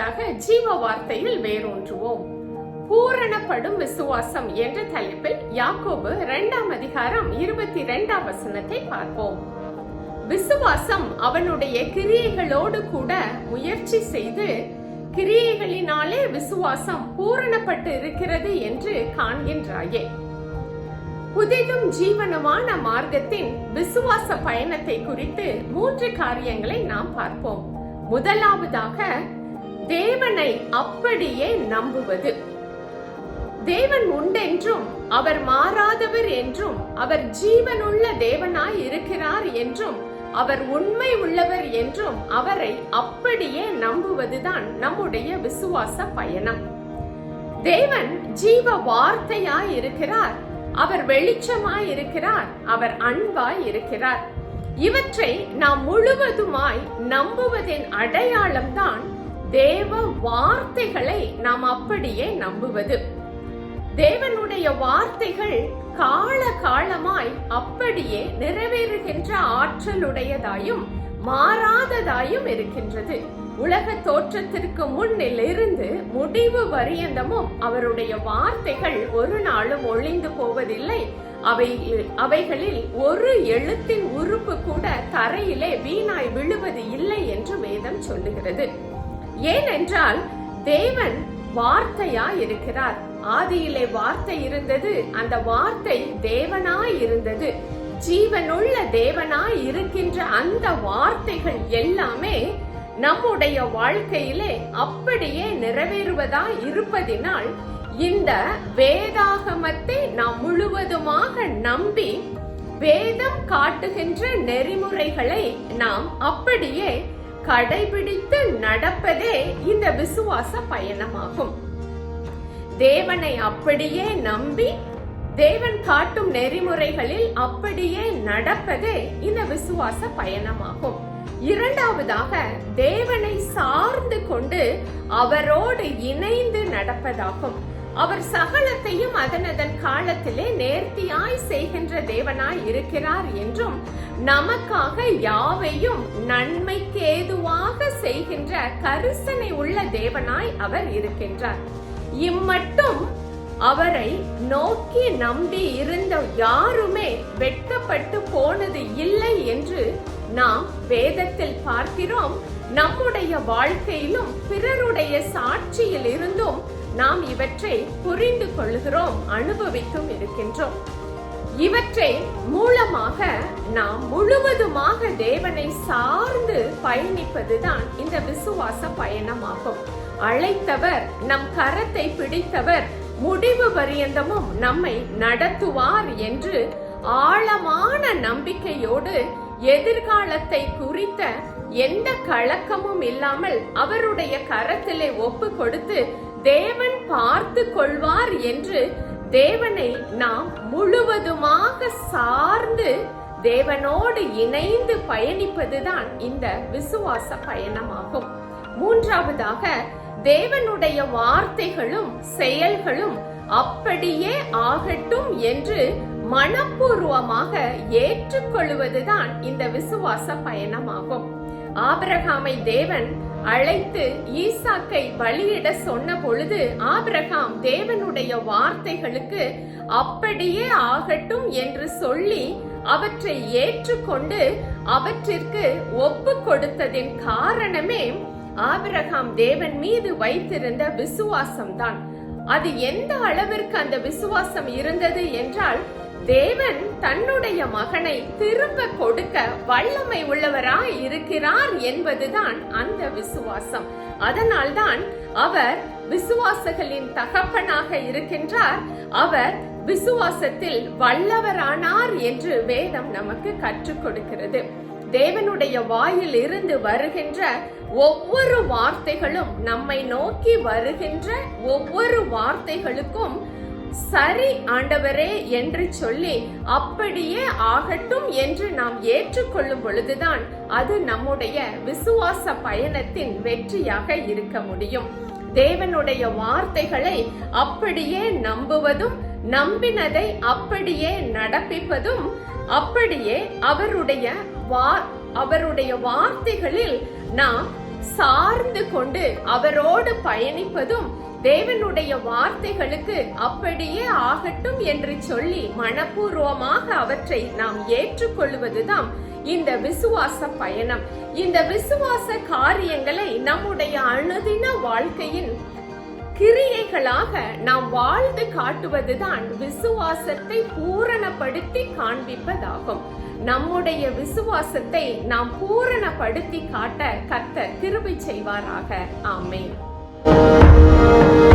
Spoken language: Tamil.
உண்டாக ஜீவ வார்த்தையில் வேரூன்றுவோம். பூரணப்படும் விசுவாசம் என்ற தலைப்பில் யாக்கோபு இரண்டாம் அதிகாரம் இருபத்தி இரண்டாம் வசனத்தை பார்ப்போம். விசுவாசம் அவனுடைய கிரியைகளோடு கூட முயற்சி செய்து கிரியைகளினாலே விசுவாசம் பூரணப்பட்டு இருக்கிறது என்று காண்கின்றாயே. புதிதும் ஜீவனமான மார்க்கத்தின் விசுவாச பயணத்தை குறித்து மூன்று காரியங்களை நாம் பார்ப்போம். முதலாவதாக தேவனை அப்படியே நம்புவது. தேவன் உண்டென்றும் அவர் மாறாதவர் என்றும் அவர் ஜீவனுள்ள தேவனாய் இருக்கிறார் என்றும் அவர் உண்மை உள்ளவர் என்றும் அவரை அப்படியே நம்புவதுதான் நம்முடைய விசுவாச பயணம். தேவன் ஜீவ வார்த்தையாய் இருக்கிறார் அவர் வெளிச்சமாய் இருக்கிறார் அவர் அன்பாய் இருக்கிறார். இவற்றை நாம் முழுவதுமாய் நம்புவதின் அடையாளம்தான் தேவ வார்த்தைகளை நாம் அப்படியே நம்புவது. தேவனுடைய வார்த்தைகள் கால காலமாய் அப்படியே நிறைவேறுகின்ற ஆற்றலுடையதாயும் மாறாததாயும் இருக்கின்றது. உலக தோற்றத்திற்கு முன்னில் இருந்து முடிவு வரியந்தமும் அவருடைய வார்த்தைகள் ஒரு நாளும் ஒளிந்து போவதில்லை. அவை அவைகளில் ஒரு எழுத்தின் உறுப்பு கூட தரையிலே வீணாய் விழுவது இல்லை என்று வேதம் சொல்லுகிறது. ஏனென்றால் தேவன் வார்த்தையா இருக்கிறார் ஆதியிலே வார்த்தை இருந்தது அந்த வார்த்தை தேவனாய் இருந்தது ஜீவனுள்ள தேவனாய் இருக்கின்ற அந்த வார்த்தைகள் எல்லாமே நம்முடைய வாழ்க்கையிலே அப்படியே நிறைவேறுவதா இருப்பதினால் இந்த வேதாகமத்தை நாம் முழுவதுமாக நம்பி வேதம் காட்டுகின்ற நெறிமுறைகளை நாம் அப்படியே கடைபிடித்து நடப்பதே இந்த விசுவாச பயணமாகும். தேவனை அப்படியே நம்பி தேவன் காட்டும் நெறிமுறைகளில் அப்படியே நடப்பதே இந்த விசுவாச பயணமாகும். இரண்டாவதாக தேவனை சார்ந்து கொண்டு அவரோடு இணைந்து நடப்பதாகும். அவர் சகலத்தையும் அதனதன் காலத்திலே நேர்த்தியாய் செய்கின்ற தேவனாய் இருக்கிறார் என்றும் நமக்காக யாவையும் நன்மைக்கு ஏதுவாக செய்கின்ற கரிசனை உள்ள தேவனாய் அவர் இருக்கின்றார். இம்மட்டும் அவரை நோக்கி நம்பி இருந்த யாருமே வெட்கப்பட்டு போனது இல்லை என்று நாம் வேதத்தில் பார்க்கிறோம். நம்முடைய வாழ்க்கையிலும் பிறருடைய சாட்சியில் இருந்தும் நாம் இவற்றை புரிந்து கொள்கிறோம் அனுபவித்தும் இருக்கின்றோம். இவற்றை மூலமாக நாம் முழுவதுமாக தேவனை சார்ந்து பயணிப்பதுதான் இந்த விசுவாச பயணமாகும். அழைத்தவர் நம் கரத்தை பிடித்தவர் முடிவு பரியந்தமும் நம்மை நடத்துவார் என்று ஆழமான நம்பிக்கையோடு எதிர்காலத்தை குறித்த எந்த கலக்கமும் இல்லாமல் அவருடைய கரத்திலே ஒப்பு கொடுத்து தேவன் பார்த்து கொள்வார் என்று தேவனை நாம் முழுவதுமாக சார்ந்து தேவனோடு இணைந்து பயணிப்பதுதான் இந்த விசுவாச பயணமாகும். மூன்றாவதாக தேவனுடைய வார்த்தைகளும் செயல்களும் அப்படியே ஆகட்டும் என்று மனப்பூர்வமாக ஏற்றுக்கொள்வதுதான் இந்த விசுவாச பயணமாகும். ஆபிரகாமை தேவன் அழைத்து ஈசாக்கை பலியிட சொன்ன பொழுது ஆபிரகாம் தேவனுடைய வார்த்தைகளுக்கு அப்படியே ஆகட்டும் என்று சொல்லி அவற்றை ஏற்றுக்கொண்டு அவற்றிற்கு ஒப்பு கொடுத்ததின் காரணமே ஆபிரகாம் தேவன் மீது வைத்திருந்த விசுவாசம்தான். அது எந்த அளவிற்கு அந்த விசுவாசம் இருந்தது என்றால் தேவன் தன்னுடைய மகனை திரும்ப கொடுக்க வல்லமை உள்ளவராய் இருக்கிறார் என்பதுதான் அந்த விசுவாசம். அதனால்தான் அவர் விசுவாசகளின் தகப்பனாக இருக்கின்றார். அவர் விசுவாசத்தில் வல்லவரானார் என்று வேதம் நமக்கு கற்றுக் கொடுக்கிறது. தேவனுடைய வாயில் இருந்து வருகின்ற ஒவ்வொரு வார்த்தைகளும் நம்மை நோக்கி வருகின்ற ஒவ்வொரு வார்த்தைகளுக்கும் சரி ஆண்டவரே என்று சொல்லி அப்படியே ஆகட்டும் என்று நாம் ஏற்றுக்கொள்ளும் பொழுதுதான் அது நம்முடைய விசுவாச பயணத்தின் வெற்றியாக இருக்க முடியும். தேவனுடைய வார்த்தைகளை அப்படியே நம்புவதும் நம்பினதை அப்படியே நடப்பிப்பதும் அப்படியே அவருடைய வா அவருடைய வார்த்தைகளில் நாம் சார்ந்து கொண்டு அவரோடு பயணிப்பதும் தேவனுடைய வார்த்தைகளுக்கு அப்படியே ஆகட்டும் என்று சொல்லி மனப்பூர்வமாக அவற்றை நாம் ஏற்றுக்கொள்வதுதான் இந்த விசுவாச பயணம். இந்த விசுவாச காரியங்களை நம்முடைய அனுதின வாழ்க்கையின் கிரியைகளாக நாம் வாழ்ந்து காட்டுவதுதான் விசுவாசத்தை பூரணப்படுத்தி காண்பிப்பதாகும். நம்முடைய விசுவாசத்தை நாம் பூரணப்படுத்தி காட்ட கர்த்தர் கிருபை செய்வாராக. ஆமேன். Thank you.